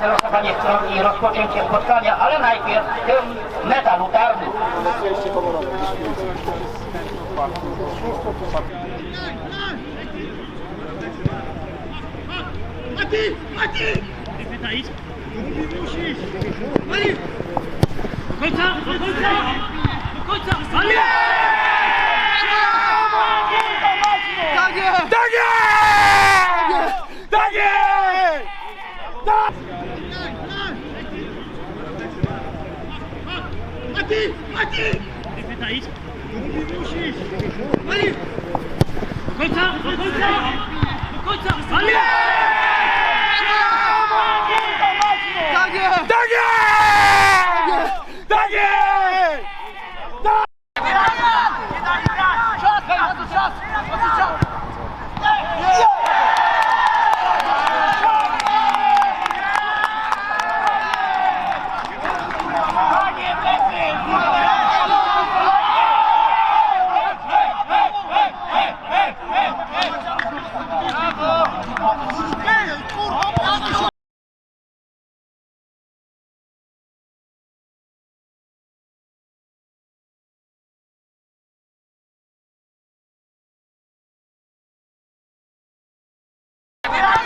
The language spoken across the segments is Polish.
wylosowanie stron i rozpoczęcie spotkania, ale najpierw hymn metalutarny. Mati! Mati! Wypytać? Musisz! Ali! Do końca! Do końca! Do końca! Ali! Tak jest! Tak jest! Tak jest! Mati! Mati! Wypytać? Musisz! Ali! Do końca! Yeah.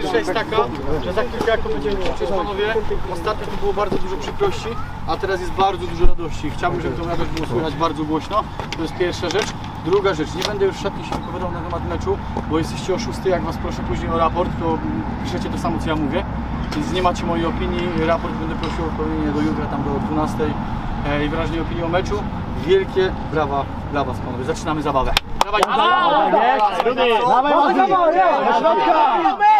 Pierwsza jest taka, że za chwilkę jak to będziemy krzyczeć panowie, ostatnio to było bardzo dużo przykrości, a teraz jest bardzo dużo radości. Chciałbym, żeby tą radość było słychać bardzo głośno. To jest pierwsza rzecz. Druga rzecz, nie będę już w szatni się wypowiadał na temat meczu, bo jesteście oszusty, jak was proszę później o raport, to piszecie to samo co ja mówię. Więc nie macie mojej opinii, raport będę prosił o pełnienie do jutra, tam do 12 e, i wyraźnej opinii o meczu. Wielkie brawa dla was panowie, zaczynamy zabawę. Dawaj, dawaj, dawaj, Kto